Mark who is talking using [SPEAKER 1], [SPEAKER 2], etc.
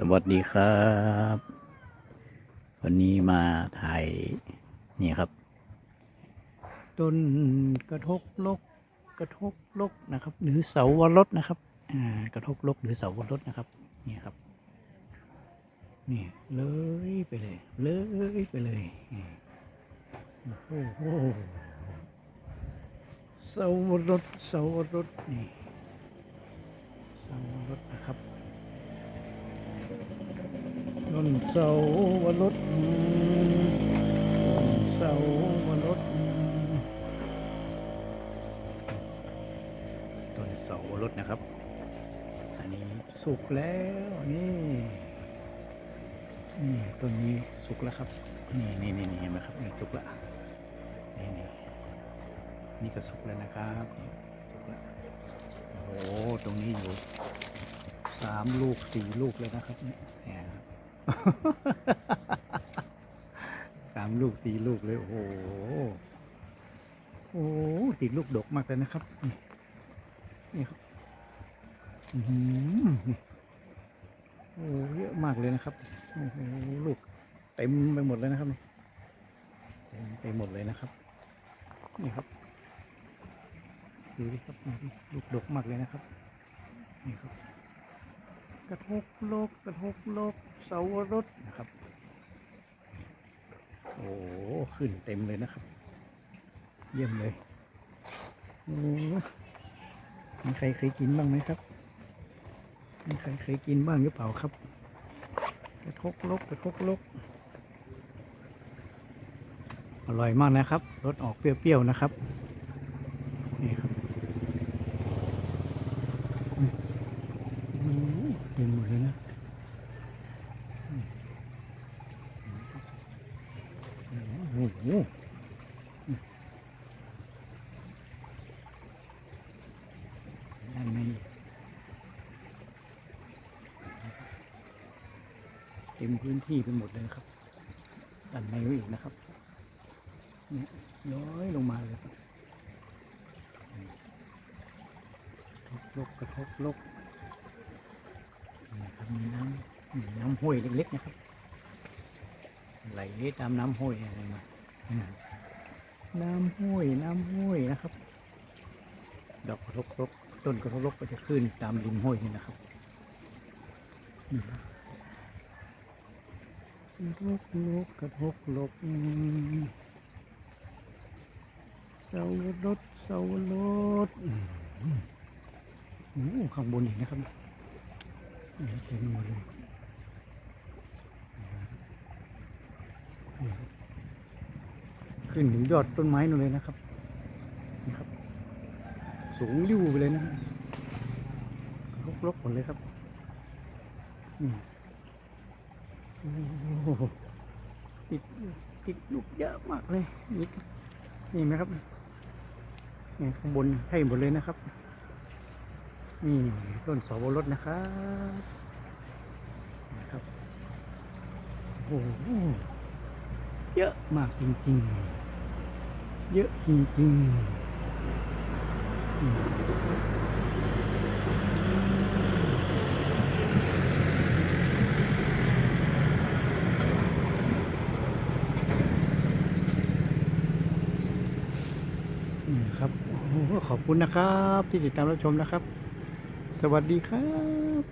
[SPEAKER 1] สวัสดีครับ วันนี้มาถ่ายนี่ครับ ต้นกระทกลก กระทกลกนะครับ หรือเสาวรสนะครับอ่ากระทกลกหรือเสาวรสนะครับ นี่ครับ นี่เลยไปเลย เลยไปเลยโอ้โหเสาวรสเสาวรสนี่เสาวรสนะครับ นเสาวรสเสาวรสต้นเสาวรสนะครับ อันนี้สุกแล้วนี่นี่ต้นนี้สุกแล้วครับ นี่นี่นี่เห็นไหมครับนี่สุกแล้วนี่นี่นี่ก็สุกแล้วนะครับสุกแล้วโอ้โหตรงนี้อยู่สามลูกสี่ลูกเลยนะครับเนี่ยเนี่ยครับ สามลูกสี่ลูกเลย โอ้โหโอ้โหติดลูกดกมากเลยนะครับ นี่นี่ครับอื้อหือนี่โอ้เยอะมากเลยนะครับโอ้โหลูกเต็มไปหมดเลยนะครับนี่เต็มไปหมดเลยนะครับ นี่ครับดูดิครับลูกดกมากเลยนะครับ นี่ครับ กระทกโลกกระทกโลกเสาวรสนะครับ โอ้ขึ้นเต็มเลยนะครับ เยี่ยมเลยโอ้มีใครเคยกินบ้างไหมครับมีใครเคยกินบ้างหรือเปล่าครับ กระทกโลกกระทกโลกอร่อยมากนะครับรสออกเปรี้ยวๆนะครับนี่ครับ โอ้โหเต็มหมดเลยนะอืมโอ้โห ด้านในเต็มพื้นที่ไปหมดเลยครับด้านในอีกนะครับเนี่ยย้อยลงมาเลยครับทบลกกระทบลกนี่ครับมีน้ำน้ำห้วยเล็กๆนะครับไหลตามน้ำห้วยอะไรมา น้ำห้วยน้ำห้วยนะครับ ดอกกระทกรกต้นกระทกรกก็จะขึ้นตามริมห้วยนี่นะครับกระทกลกกระทกลกเสาวรสเสาวรสอืมโอ้โหข้างบนอีกนะครับเต็มหมดเลย ขึ้นถึงยอดต้นไม้นู่นเลยนะครับนี่ครับ สูงริ้วไปเลยนะลกๆหมดเลยครับนี่โอ้โหติดติดลูกเยอะมากเลย นี่นี่ไหมครับนี่ข้างบนใช่หมดเลยนะครับ นี่ต้นสวรสนะครับนะครับ โอ้โหเยอะมากจริงๆ เยอะจริงๆนี่ครับขอบคุณนะครับที่ติดตามรับชมนะครับ สวัสดีครับ